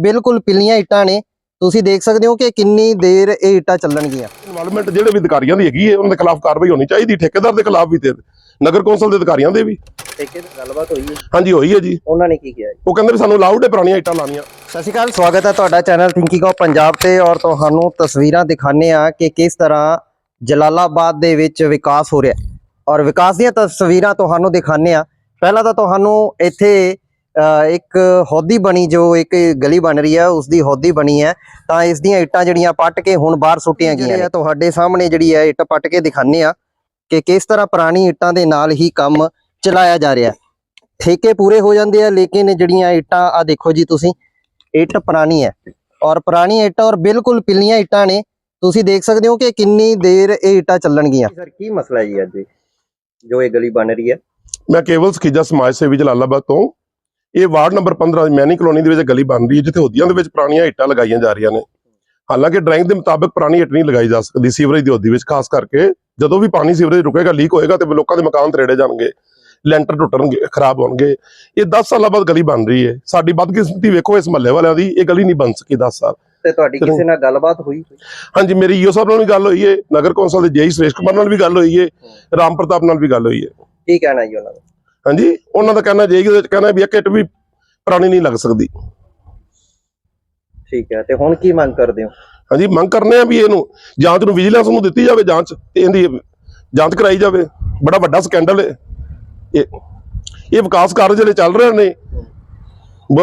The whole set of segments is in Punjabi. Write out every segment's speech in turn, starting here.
ਬਿਲਕੁਲ ਪਿੱਲੀਆਂ ਇੱਟਾਂ ਨੇ। ਤੁਸੀਂ ਦੇਖ ਸਕਦੇ ਹੋ ਕਿ ਕਿੰਨੀ ਦੇਰ ਇਹ ਇੱਟਾਂ ਚੱਲਣਗੀਆਂ। ਇਨਵੋਲਵਮੈਂਟ ਜਿਹੜੇ ਵੀ ਅਧਿਕਾਰੀਆਂ ਦੀ ਹੈਗੀ ਹੈ ਉਹਨਾਂ ਦੇ ਖਿਲਾਫ ਕਾਰਵਾਈ ਹੋਣੀ ਚਾਹੀਦੀ ਠੇਕੇਦਾਰ ਦੇ ਖਿਲਾਫ ਵੀ ਤੇ ਨਗਰ ਕੌਂਸਲ ਦੇ ਅਧਿਕਾਰੀਆਂ ਦੇ ਵੀ। ਠੇਕੇ ਦੀ ਗੱਲਬਾਤ ਹੋਈ ਹੈ। ਹਾਂਜੀ ਹੋਈ ਹੈ ਜੀ। ਉਹਨਾਂ ਨੇ ਕੀ ਕਿਹਾ ਉਹ ਕਹਿੰਦੇ ਵੀ ਸਾਨੂੰ ਅਲਾਉਡ ਹੈ ਪੁਰਾਣੀਆਂ ਇੱਟਾਂ ਲਾਣੀਆਂ ਸਤਿ ਸ਼੍ਰੀ ਅਕਾਲ ਸਵਾਗਤ ਹੈ ਤੁਹਾਡਾ ਚੈਨਲ ਥਿੰਕਿੰਗ ਆਫ ਪੰਜਾਬ ਤੇ ਔਰ ਤੁਹਾਨੂੰ ਤਸਵੀਰਾਂ ਦਿਖਾਣੇ ਆ ਕਿ ਕਿਸ ਤਰ੍ਹਾਂ ਜਲਾਲਾਬਾਦ ਦੇ ਵਿੱਚ ਵਿਕਾਸ ਹੋ ਰਿਹਾ ਔਰ ਵਿਕਾਸ ਦੀਆਂ ਤਸਵੀਰਾਂ ਤੁਹਾਨੂੰ ਦਿਖਾਣੇ ਆ ਪਹਿਲਾਂ ਤਾਂ ਤੁਹਾਨੂੰ ਇੱਥੇ ਇੱਕ ਹੌਦੀ ਬਣੀ ਜੋ ਇੱਕ ਗਲੀ ਬਣ ਰਹੀ ਹੈ ਉਸ ਦੀ ਹੌਦੀ ਬਣੀ ਹੈ। ਤਾਂ ਇਸ ਦੀਆਂ ਇੱਟਾਂ ਜਿਹੜੀਆਂ ਪੱਟ ਕੇ ਹੁਣ ਬਾਹਰ ਸੁੱਟੀਆਂ ਗਈਆਂ ਨੇ। ਤੁਹਾਡੇ ਸਾਹਮਣੇ ਜਿਹੜੀ ਹੈ ਇੱਟ ਪੱਟ ਕੇ ਦਿਖਾਣੇ ਆ ਕਿ ਕਿਸ ਤਰ੍ਹਾਂ ਪੁਰਾਣੀ ਇੱਟਾਂ ਦੇ ਨਾਲ ਹੀ ਕੰਮ ਚਲਾਇਆ ਜਾ ਰਿਹਾ। ਠੇਕੇ ਪੂਰੇ ਹੋ ਜਾਂਦੇ ਆ ਲੇਕਿਨ ਜਿਹੜੀਆਂ ਇੱਟਾਂ ਆ ਦੇਖੋ ਜੀ ਤੁਸੀਂ ਇੱਟ ਪੁਰਾਣੀ ਹੈ। ਔਰ ਪੁਰਾਣੀ ਇੱਟਾਂ ਔਰ ਬਿਲਕੁਲ ਪਿੱਲੀਆਂ ਇੱਟਾਂ ਨੇ। ਤੁਸੀਂ ਦੇਖ ਸਕਦੇ ਹੋ ਕਿ ਕਿੰਨੀ ਦੇਰ ਇਹ ਇੱਟਾਂ ਚੱਲਣਗੀਆਂ। ਸਰ ਕੀ ਮਸਲਾ ਜੀ ਅੱਜ? ਜੋ ਇਹ ਗਲੀ ਬਣ ਰਹੀ ਹੈ। ਮੈਂ ਕੇਵਲ ਸਖੀਜਾ ਸਮਾਜ ਸੇਵੀ ਜਲਾਲਾਬਾਦ ਤੋਂ ਇਹ ਵਾਰਡ ਨੰਬਰ 15 ਮੈਨੀ ਕਲੋਨੀ ਦੇ ਵਿੱਚ ਗਲੀ ਬਣ ਰਹੀ ਹੈ ਜਿੱਥੇ ਹੋਦੀਆਂ ਦੇ ਵਿੱਚ ਪੁਰਾਣੀਆਂ ਇੱਟਾਂ ਲਗਾਈਆਂ ਜਾ ਰਹੀਆਂ ਨੇ। ਹਾਲਾਂਕਿ ਡਰਾਇੰਗ ਦੇ ਮੁਤਾਬਕ ਪੁਰਾਣੀ ਇੱਟ ਨਹੀਂ ਲਗਾਈ ਜਾ ਸਕਦੀ ਸੀਵਰੇਜ ਦੀ ਹੋਦੀ ਵਿੱਚ ਖਾਸ ਕਰਕੇ ਜਦੋਂ ਵੀ ਪਾਣੀ ਸੀਵਰੇਜ ਰੁਕੇਗਾ ਲੀਕ ਹੋਏਗਾ ਤੇ ਲੋਕਾਂ ਦੇ ਮਕਾਨ ਤਰੇੜੇ ਜਾਣਗੇ ਲੈਂਟਰ ਟੁੱਟਣਗੇ ਖਰਾਬ ਹੋਣਗੇ। ਇਹ 10 ਸਾਲਾਂ ਬਾਅਦ ਗਲੀ ਬਣ ਰਹੀ ਹੈ। ਸਾਡੀ ਬਦਕਿਸਮਤੀ ਵੇਖੋ ਇਸ ਮਹੱਲੇ ਵਾਲਿਆਂ ਦੀ ਇਹ ਗਲੀ ਨਹੀਂ ਬਣ ਸਕੀ 10 ਸਾਲ। ਤੇ ਤੁਹਾਡੀ ਕਿਸੇ ਨਾਲ ਗੱਲਬਾਤ ਹੋਈ? ਹਾਂਜੀ ਮੇਰੀ ਈਓ ਸਾਹਿਬ ਨਾਲ ਵੀ ਗੱਲ ਹੋਈ ਹੈ ਨਗਰ ਕੌਂਸਲ ਦੇ ਜੇਈ ਸੁਰੇਸ਼ ਕੁਮਾਰ ਨਾਲ ਵੀ ਗੱਲ ਹੋਈ ਹੈ ਰਾਮ ਪ੍ਰਤਾਪ ਨਾਲ ਵੀ ਗੱਲ ਹੋਈ ਹੈ। ਕੀ ਕਹਿਣਾ ਜੀ ਉਹਨਾਂ ਦਾ? ਹਾਂਜੀ? ਉਹਨਾਂ ਦਾ ਕਹਿਣਾ ਜੇਈ ਦੇ ਵਿੱਚ ਕਹਿਣਾ ਵੀ ਇੱਕ ਇੱਟ ਵੀ ਪੁਰਾਣੀ ਨਹੀਂ ਲੱਗ ਸਕਦੀ। ਠੀਕ ਹੈ ਤੇ ਹੁਣ ਕੀ ਮੰਗ ਕਰਦੇ ਹੋ? ਹਾਂਜੀ ਮੰਗ ਕਰਨੇ ਆ ਵੀ ਇਹਨੂੰ ਜਾਂਚ ਨੂੰ ਵਿਜੀਲੈਂਸ ਨੂੰ ਦਿੱਤੀ ਜਾਵੇ ਜਾਂਚ ਤੇ ਇਹਦੀ ਜਾਂਚ ਕਰਾਈ ਜਾਵੇ। ਬੜਾ ਵੱਡਾ ਸਕੈਂਡਲ ਹੈ। ਇਹ ਇਹ ਵਿਕਾਸ ਕਾਰਜ ਜਿਹੜੇ ਚੱਲ ਰਹੇ ਨੇ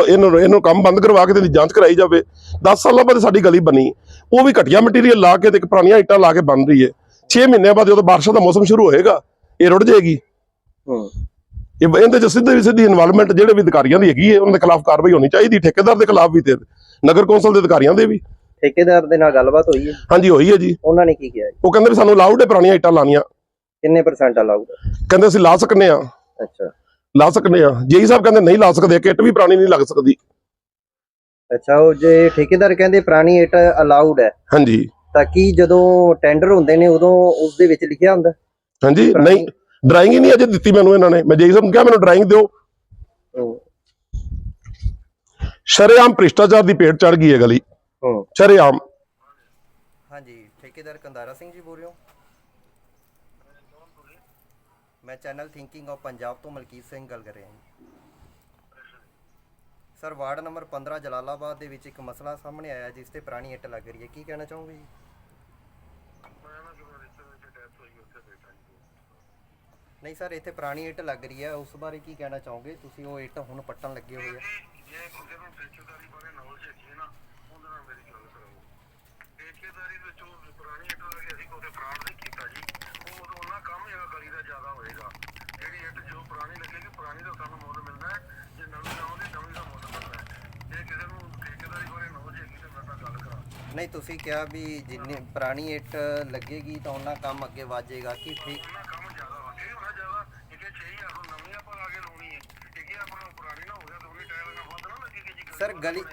ਇਹਨੂੰ ਇਹਨੂੰ ਕੰਮ ਬੰਦ ਕਰਵਾ ਕੇ ਤੇ ਜਾਂਚ ਕਰਾਈ ਜਾਵੇ। 10 ਸਾਲਾਂ ਬਾਅਦ ਸਾਡੀ ਗਲੀ ਬਣੀ। ਉਹ ਵੀ ਘਟੀਆ ਮਟੀਰੀਅਲ ਲਾ ਕੇ ਤੇ ਇੱਕ ਪੁਰਾਣੀਆਂ ਇੱਟਾਂ ਲਾ ਕੇ ਬਣ ਰਹੀ ਹੈ। 6 ਮਹੀਨਿਆਂ ਬਾਅਦ ਜਦੋਂ ਬਾਰਿਸ਼ਾਂ ਦਾ ਮੌਸਮ ਸ਼ੁਰੂ ਹੋਏਗਾ ਇਹ ਰੁੜ ਜਾਏਗੀ। ਹੂੰ। ਇਹ ਇਹਦੇ ਚ ਸਿੱਧੇ ਵੀ ਸਿੱਧੀ ਇਨਵੋਲਵਮੈਂਟ ਜਿਹੜੇ ਵੀ ਅਧਿਕਾਰੀਆਂ ਦੀ ਹੈਗੀ ਹੈ ਉਹਨਾਂ ਦੇ ਖਿਲਾਫ ਕਾਰਵਾਈ ਹੋਣੀ ਚਾਹੀਦੀ ਠੇਕੇਦਾਰ ਦੇ ਖਿਲਾਫ ਵੀ ਤੇ ਨਗਰ ਕੌਂਸਲ ਦੇ ਅਧਿਕਾਰੀਆਂ ਦੇ ਵੀ। ਠੇਕੇਦਾਰ ਦੇ ਨਾਲ ਗੱਲਬਾਤ ਹੋਈ ਹੈ? ਹਾਂਜੀ ਹੋਈ ਹੈ ਜੀ। ਉਹਨਾਂ ਨੇ ਕੀ ਕਿਹਾ ਜੀ? ਉਹ ਕਹਿੰਦੇ ਵੀ ਸਾਨੂੰ ਅਲਾਉਡ ਹੈ ਪੁਰਾਣੀਆਂ ਇੱਟਾਂ ਲਾਣੀਆਂ ਕਿੰਨੇ ਪਰਸੈਂਟ ਅਲਾਉਡ ਕਹਿੰਦੇ ਅਸੀਂ ਲਾ ਸਕਨੇ ਆ ਅੱਛਾ। ਲਾ ਸਕਨੇ ਆ ਜੇਈ ਸਾਹਿਬ ਕਹਿੰਦੇ ਨਹੀਂ ਲਾ ਸਕਦੇ ਕਿੱਟ ਵੀ ਪੁਰਾਣੀ ਨਹੀਂ ਲੱਗ ਸਕਦੀ। ਅੱਛਾ ਉਹ ਜੇ ਠੇਕੇਦਾਰ ਕਹਿੰਦੇ ਪੁਰਾਣੀ ਇੱਟ ਅਲਾਉਡ ਹੈ ਹਾਂਜੀ। ਤਾਂ ਕੀ ਜਦੋਂ ਟੈਂਡਰ ਹੁੰਦੇ ਨੇ ਉਦੋਂ ਉਸ ਦੇ ਵਿੱਚ ਲਿਖਿਆ ਹੁੰਦਾ? ਹਾਂਜੀ ਨਹੀਂ। ਡਰਾਇੰਗ ਹੀ ਨਹੀਂ ਅਜੇ ਦਿੱਤੀ ਮੈਨੂੰ ਇਹਨਾਂ ਨੇ। ਮੈਂ ਜੇਈ ਸਾਹਿਬ ਨੂੰ ਕਿਹਾ ਮੈਨੂੰ ਡਰਾਇੰਗ ਦਿਓ। ਸ਼ਰੇਆਮ ਭ੍ਰਿਸ਼ਟਾਚਾਰ ਦੀ ਭੇਟ ਚੜ ਗਈ ਹੈ ਗਲੀ। ਹੂੰ। ਸ਼ਰੇਆਮ। ਹਾਂਜੀ ਠੇਕੇਦਾਰ ਕੰਦਾਰਾ ਸਿੰਘ ਜੀ ਬੋਲ ਰਹੇ ਹੋ? ਮੈਂ ਚੈਨਲ ਥਿੰਕਿੰਗ ਆਫ ਪੰਜਾਬ ਤੋਂ ਮਲਕੀਤ ਸਿੰਘ ਗੱਲ ਕਰ ਰਿਹਾ ਹਾਂ। ਸਰ ਵਾਰਡ ਨੰਬਰ 15 ਜਲਾਲਾਬਾਦ ਦੇ ਵਿੱਚ ਇੱਕ ਮਸਲਾ ਸਾਹਮਣੇ ਆਇਆ ਜਿਸ ਤੇ ਪੁਰਾਣੀ ਇੱਟ ਲੱਗ ਰਹੀ ਹੈ। ਕੀ ਕਹਿਣਾ ਚਾਹੋਗੇ ਜੀ? ਨਹੀਂ ਸਰ ਇੱਥੇ ਪੁਰਾਣੀ ਇੱਟ ਲੱਗ ਰਹੀ ਹੈ। ਉਸ ਬਾਰੇ ਕੀ ਕਹਿਣਾ ਚਾਹੋਗੇ? ਤੁਸੀਂ ਉਹ ਇੱਟ ਹੁਣ ਪੱਟਣ ਲੱਗੇ ਹੋਏ ਆ। ਜੇ ਕਿਸੇ ਨੂੰ ਠੇਕੇਦਾਰੀ ਬਾਰੇ ਨੌਲੇਜ ਹੈਗੀ ਹੈ ਨਾ ਉਹਦੇ ਨਾਲ ਮੇਰੀ ਗੱਲ ਕਰਾਓ। ਠੇਕੇਦਾਰੀ ਵਿੱਚ ਉਹ ਪੁਰਾਣੀ ਇੱਟ ਲੱਗੀ ਅਸੀਂ ਕੋਈ ਫਰਾਡ ਨਹੀਂ ਕੀਤਾ ਜੀ। ਉਹ ਉਹਨਾਂ ਕੰਮ ਹੈਗਾ ਗਲੀ ਦਾ ਜ਼ਿਆਦਾ ਹੋਏਗਾ। ਜਿਹੜੀ ਇੱਟ ਜੋ ਪੁਰਾਣੀ ਲੱਗੇਗੀ ਪੁਰਾਣੀ ਦਾ ਸਾਨੂੰ ਮੁੱਲ ਮਿਲਣਾ ਹੈ। ਜੇ ਨਵੀਂ ਲਾਉਂਦੇ ਨਵੀਂ ਦਾ ਮੁੱਲ ਮਿਲਣਾ ਹੈ। ਜੇ ਕਿਸੇ ਨੂੰ ਠੇਕੇਦਾਰੀ ਬਾਰੇ ਨੌਲੇਜ ਹੈਗੀ ਤੇ ਮੇਰੇ ਨਾਲ ਗੱਲ ਕਰਾ। ਨਹੀਂ ਤੁਸੀਂ ਕਿਹਾ ਵੀ ਜਿੰਨੀ ਪੁਰਾਣੀ ਇੱਟ ਲੱਗੇਗੀ ਤਾਂ ਉਹਨਾਂ ਕੰਮ ਅੱਗੇ ਵਧੇਗਾ। ਕਿ ਠੀਕ ਉਹਨਾਂ ਕੰਮ ਜ਼ਿਆਦਾ ਵਾ ਇਹ ਹੋਣਾ ਜ਼ਿਆਦਾ ਇਹ 6000 ਨੂੰ ਨਵੀਂ ਆਪਾਂ ਲਾ ਕੇ ਲਾਉਣੀ ਹੈ ਇਹ ਕੀ ਆਪਣਾ ਪੁਰਾਣੀ ਨਾ ਹੋ ਗਿਆ ਦੋਵੇਂ ਟਾਇਰ ਨਾਲ ਵੱਧ ਨਾ ਲੱਗੇਗੀ ਜੀ ਸਰ ਗਲੀ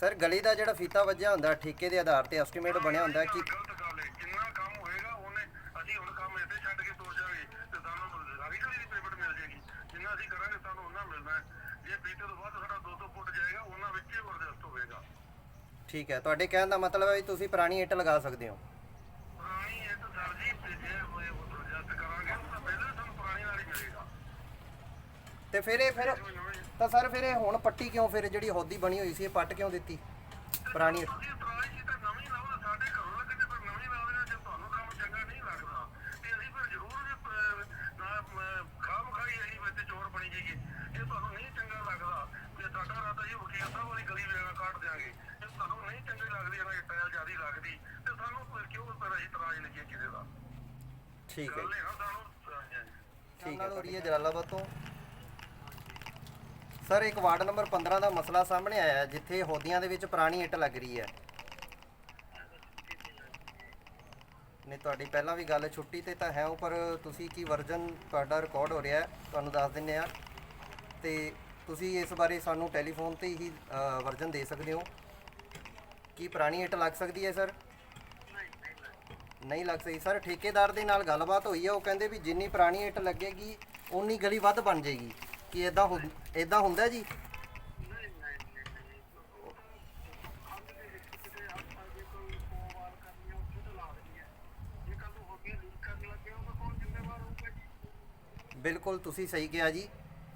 ਸਰ ਗਲੀ ਦਾ ਜਿਹੜਾ ਫੀਤਾ ਵੱਜਿਆ ਹੁੰਦਾ ਠੇਕੇ ਦੇ ਆਧਾਰ ਤੇ ਐਸਟੀਮੇਟ ਬਣਿਆ ਹੁੰਦਾ ਕਿ ਗਲਤ ਗੱਲ ਹੈ। ਜਿੰਨਾ ਕੰਮ ਹੋਏਗਾ ਉਹਨੇ ਅਸੀਂ ਹੁਣ ਕੰਮ ਇੱਥੇ ਛੱਡ ਕੇ ਤੁਰ ਜਾਵਾਂਗੇ ਤੇ ਸਾਨੂੰ ਸਾਰੀ ਗਲੀ ਦੀ ਪੇਮੈਂਟ ਮਿਲ ਜੇਗੀ ਜਿੰਨਾ ਅਸੀਂ ਕਰਾਂਗੇ ਸਾਨੂੰ ਉਹਨਾਂ ਮਿਲਣਾ ਹੈ। ਜੇ ਬੀਤੇ ਤੋਂ ਬਾਅਦ ਸਾਡਾ 200 ਫੁੱਟ ਜਾਏਗਾ ਉਹਨਾਂ ਵਿੱਚ ਹੀ ਵਰਦਸਤ ਹੋਵੇਗਾ ਠੀਕ ਹੈ ਤੁਹਾਡੇ ਕਹਿਣ ਦਾ ਮਤਲਬ ਹੈ ਵੀ ਤੁਸੀਂ ਪੁਰਾਣੀ ਇੱਟ ਲਗਾ ਸਕਦੇ ਹੋ? ਪੁਰਾਣੀ ਇਹ ਤਾਂ ਸਰ ਜੀ ਤੇ ਜੇ ਹੋਏ ਉਹ ਵਰਦਸਤ ਕਰਾਂਗੇ ਤਾਂ ਪਹਿਲਾਂ ਸਾਨੂੰ ਪੁਰਾਣੀ ਨਾਲ ਹੀ ਮਿਲੇਗਾ। ਤੇ ਫਿਰ ਇਹ ਫਿਰ ਤਾਂ ਸਰ ਫਿਰ ਇਹ ਹੁਣ ਪੱਟੀ ਕਿਉਂ ਫਿਰ ਜਿਹੜੀ ਹੌਦੀ ਬਣੀ ਹੋਈ ਸੀ ਇਹ ਪੱਟ ਕਿਉਂ ਦਿੱਤੀ? ਪੁਰਾਣੀ ਇੱਟ ਤੁਸੀਂ ਇਤਰਾਜ਼ ਜੀ ਤਾਂ ਨਵੀਂ ਲਾਓ ਤਾਂ ਸਾਡੇ ਘਰੋਂ ਲੱਗਦੇ ਪਰ ਨਵੀਂ ਲਾਓ ਨਾ ਜੇ ਤੁਹਾਨੂੰ ਕੰਮ ਚੰਗਾ ਨਹੀਂ ਲੱਗਦਾ। ਤੇ ਅਸੀਂ ਫਿਰ ਜ਼ਰੂਰ ਵੀ ਅਹ, ਨਾ ਖਾਮ ਖਾਈ ਅਸੀਂ ਵਿੱਚ ਚੋਰ ਬਣੀ ਜਾਈਏ। ਜੇ ਤੁਹਾਨੂੰ ਨਹੀਂ ਚੰਗਾ ਲੱਗਦਾ। ਤੇ ਸਾਡਾ ਰਾਤਾ ਜੀ ਵਕੀਲ ਸਾਹਿਬ ਵਾਲੀ ਗਲੀ ਵੇਗਾ ਕੱਢ ਦਿਆਂਗੇ। ਜੇ ਤੁਹਾਨੂੰ ਨਹੀਂ ਚੰਗੀ ਲੱਗਦੀ ਇਹਨਾਂ ਦੀ ਟਾਇਲ ਜਿਆਦੀ ਲੱਗਦੀ। ਤੇ ਸਾਨੂੰ ਕੋਈ ਕਿਉਂ ਪਰ ਅਸੀਂ ਇਤਰਾਜ਼ ਲਈਏ ਕਿਸੇ ਦਾ? ਠੀਕ ਹੈ ਹਾਂਜੀ। ਠੀਕ ਹੈ ਜਲਾਲਾਬਾਦ ਤੋਂ ਸਰ ਇੱਕ ਵਾਰਡ ਨੰਬਰ 15 ਦਾ ਮਸਲਾ ਸਾਹਮਣੇ ਆਇਆ ਹੈ, ਜਿੱਥੇ ਹੌਦੀਆਂ ਦੇ ਵਿੱਚ ਪੁਰਾਣੀ ਇੱਟ ਲੱਗ ਰਹੀ ਹੈ। ਨਹੀਂ ਤੁਹਾਡੀ ਪਹਿਲਾਂ ਵੀ ਗੱਲ ਛੁੱਟੀ ਤੇ ਤਾਂ ਹੈ ਉਹ ਪਰ ਤੁਸੀਂ ਕੀ ਵਰਜਨ ਤੁਹਾਡਾ ਰਿਕਾਰਡ ਹੋ ਰਿਹਾ ਹੈ ਤੁਹਾਨੂੰ ਦੱਸ ਦਿੰਨੇ ਆ ਤੇ ਤੁਸੀਂ ਇਸ ਬਾਰੇ ਸਾਨੂੰ ਟੈਲੀਫੋਨ ਤੇ ਹੀ ਵਰਜਨ ਦੇ ਸਕਦੇ ਹੋ। ਕੀ ਪੁਰਾਣੀ ਇੱਟ ਲੱਗ ਸਕਦੀ ਹੈ ਸਰ? ਨਹੀਂ ਲੱਗ ਸਕਦੀ। ਸਰ ਠੇਕੇਦਾਰ ਦੇ ਨਾਲ ਗੱਲਬਾਤ ਹੋਈ ਹੈ ਉਹ ਕਹਿੰਦੇ ਵੀ ਜਿੰਨੀ ਪੁਰਾਣੀ ਇੱਟ ਲੱਗੇਗੀ ਉਨੀ ਗਲੀ ਵੱਧ ਬਣ ਜਾਏਗੀ। ਕੀ ਇਦਾਂ ਇਦਾਂ ਹੁੰਦਾ ਜੀ। ਬਿਲਕੁਲ ਤੁਸੀਂ ਸਹੀ ਕਿਹਾ ਜੀ।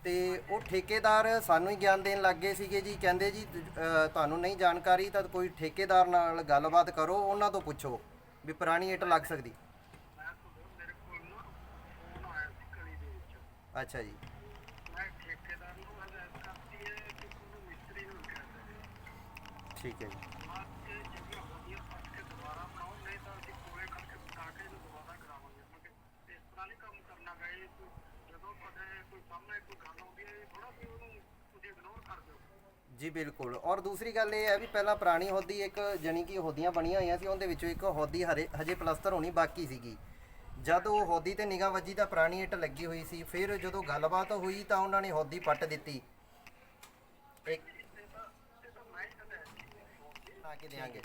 ਤੇ ਉਹ ਠੇਕੇਦਾਰ ਸਾਨੂੰ ਹੀ ਗਿਆਨ ਦੇਣ ਲੱਗ ਗਏ ਸੀਗੇ ਜੀ। ਕਹਿੰਦੇ ਜੀ ਤੁਹਾਨੂੰ ਨਹੀਂ ਜਾਣਕਾਰੀ ਤਾਂ ਕੋਈ ਠੇਕੇਦਾਰ ਨਾਲ ਗੱਲਬਾਤ ਕਰੋ ਉਹਨਾਂ ਤੋਂ ਪੁੱਛੋ ਵੀ ਪੁਰਾਣੀ ਇੱਟ ਲੱਗ ਸਕਦੀ। ਅੱਛਾ ਜੀ। ਇਗਨੋਰ ਕਰ ਦਿਓ ਜੀ, ਬਿਲਕੁਲ। ਔਰ ਦੂਸਰੀ ਗੱਲ ਇਹ ਹੈ ਵੀ ਪਹਿਲਾਂ ਪੁਰਾਣੀ ਹੋਦੀ ਇੱਕ ਜਾਣੀ ਕਿ ਹੋਦੀਆਂ ਬਣੀਆਂ ਹੋਈਆਂ ਸੀ, ਉਹਦੇ ਵਿੱਚੋਂ ਇੱਕ ਹੋਦੀ ਹਰੇ, ਹਜੇ ਪਲਸਤਰ ਹੋਣੀ ਬਾਕੀ ਸੀਗੀ। ਜਦ ਉਹ ਹੋਦੀ ਤੇ ਨਿਗਾਹ ਵੱਜੀ ਤਾਂ ਪੁਰਾਣੀ ਇੱਟ ਲੱਗੀ ਹੋਈ ਸੀ, ਫਿਰ ਜਦੋਂ ਗੱਲਬਾਤ ਹੋਈ ਤਾਂ ਉਹਨਾਂ ਨੇ ਹੋਦੀ ਪੱਟ ਦਿੱਤੀ। ਇੱਕ ਕੇ ਦੇਾਂਗੇ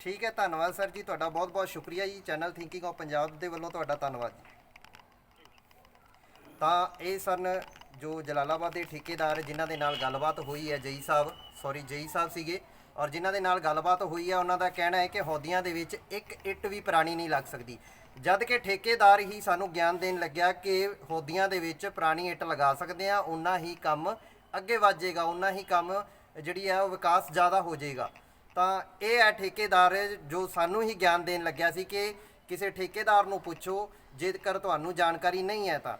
ਠੀਕ ਹੈ ਧੰਨਵਾਦ ਸਰ ਜੀ ਤੁਹਾਡਾ ਬਹੁਤ ਬਹੁਤ ਸ਼ੁਕਰੀਆ ਜੀ। ਚੈਨਲ ਥਿੰਕਿੰਗ ਆਫ ਪੰਜਾਬ ਦੇ ਵੱਲੋਂ ਤੁਹਾਡਾ ਧੰਨਵਾਦ ਜੀ। ਤਾਂ ਇਹ ਸਨ ਜੋ ਜਲਾਲਾਬਾਦ ਦੇ ਠੇਕੇਦਾਰ ਜਿਨ੍ਹਾਂ ਦੇ ਨਾਲ ਗੱਲਬਾਤ ਹੋਈ ਹੈ ਜਈ ਸਾਹਿਬ ਸੌਰੀ ਜਈ ਸਾਹਿਬ ਸੀਗੇ। ਔਰ ਜਿਨ੍ਹਾਂ ਦੇ ਨਾਲ ਗੱਲਬਾਤ ਹੋਈ ਹੈ ਉਹਨਾਂ ਦਾ ਕਹਿਣਾ ਹੈ ਕਿ ਹੌਦੀਆਂ ਦੇ ਵਿੱਚ ਇੱਕ ਇੱਟ ਵੀ ਪੁਰਾਣੀ ਨਹੀਂ ਲੱਗ ਸਕਦੀ। ਜਦ ਕਿ ਠੇਕੇਦਾਰ ਹੀ ਸਾਨੂੰ ਗਿਆਨ ਦੇਣ ਲੱਗਿਆ ਕਿ ਹੌਦੀਆਂ ਦੇ ਵਿੱਚ ਪੁਰਾਣੀ ਇੱਟ ਲਗਾ ਸਕਦੇ ਆ ਉਨਾ ਹੀ ਕੰਮ ਅੱਗੇ ਵਧੇਗਾ ਉਨਾ ਹੀ ਕੰਮ ਜਿਹੜੀ ਹੈ ਉਹ ਵਿਕਾਸ ਜ਼ਿਆਦਾ ਹੋ ਜਾਏਗਾ। ਤਾਂ ਇਹ ਹੈ ਠੇਕੇਦਾਰ ਜੋ ਸਾਨੂੰ ਹੀ ਗਿਆਨ ਦੇਣ ਲੱਗਿਆ ਸੀ ਕਿ ਕਿਸੇ ਠੇਕੇਦਾਰ ਨੂੰ ਪੁੱਛੋ, ਜੇਕਰ ਤੁਹਾਨੂੰ ਜਾਣਕਾਰੀ ਨਹੀਂ ਹੈ ਤਾਂ।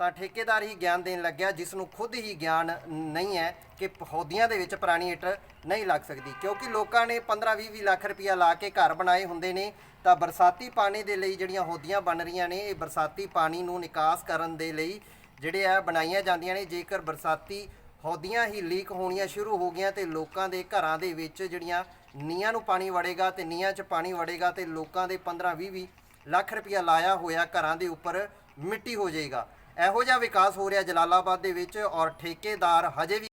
ਤਾਂ ਠੇਕੇਦਾਰ ਹੀ ਗਿਆਨ ਦੇਣ ਲੱਗਿਆ ਜਿਸ ਨੂੰ ਖੁਦ ਹੀ ਗਿਆਨ ਨਹੀਂ ਹੈ ਕਿ ਹੌਦੀਆਂ ਦੇ ਵਿੱਚ ਪੁਰਾਣੀ ਇੱਟ ਨਹੀਂ ਲੱਗ ਸਕਦੀ। ਕਿਉਂਕਿ ਲੋਕਾਂ ਨੇ 15-20 ਲੱਖ ਰੁਪਇਆ ਲਾ ਕੇ ਘਰ ਬਣਾਏ ਹੁੰਦੇ ਨੇ, ਤਾਂ ਬਰਸਾਤੀ ਪਾਣੀ ਦੇ ਲਈ ਜਿਹੜੀਆਂ ਹੌਦੀਆਂ ਬਣ ਰਹੀਆਂ ਨੇ, ਇਹ ਬਰਸਾਤੀ ਪਾਣੀ ਨੂੰ ਨਿਕਾਸ ਕਰਨ ਦੇ ਲਈ ਜਿਹੜੇ ਆ ਬਣਾਈਆਂ ਜਾਂਦੀਆਂ ਨੇ। ਜੇਕਰ ਬਰਸਾਤੀ ਹੌਦੀਆਂ ਹੀ ਲੀਕ ਹੋਣੀਆਂ ਸ਼ੁਰੂ ਹੋ ਗਈਆਂ, ਤੇ ਲੋਕਾਂ ਦੇ ਘਰਾਂ ਦੇ ਵਿੱਚ ਜਿਹੜੀਆਂ ਨੀਆਂ ਨੂੰ ਪਾਣੀ ਵੜੇਗਾ ਤੇ ਨੀਆਂ 'ਚ ਪਾਣੀ ਵੜੇਗਾ, ਤੇ ਲੋਕਾਂ ਦੇ 15-20 ਲੱਖ ਰੁਪਇਆ ਲਾਇਆ ਹੋਇਆ ਘਰਾਂ ਦੇ ਉੱਪਰ ਮਿੱਟੀ ਹੋ ਜਾਏਗਾ। ਇਹੋ ਜਿਹਾ ਵਿਕਾਸ ਹੋ ਰਿਹਾ ਜਲਾਲਾਬਾਦ ਦੇ ਵਿੱਚ ਔਰ ਠੇਕੇਦਾਰ ਹਜੇ ਵੀ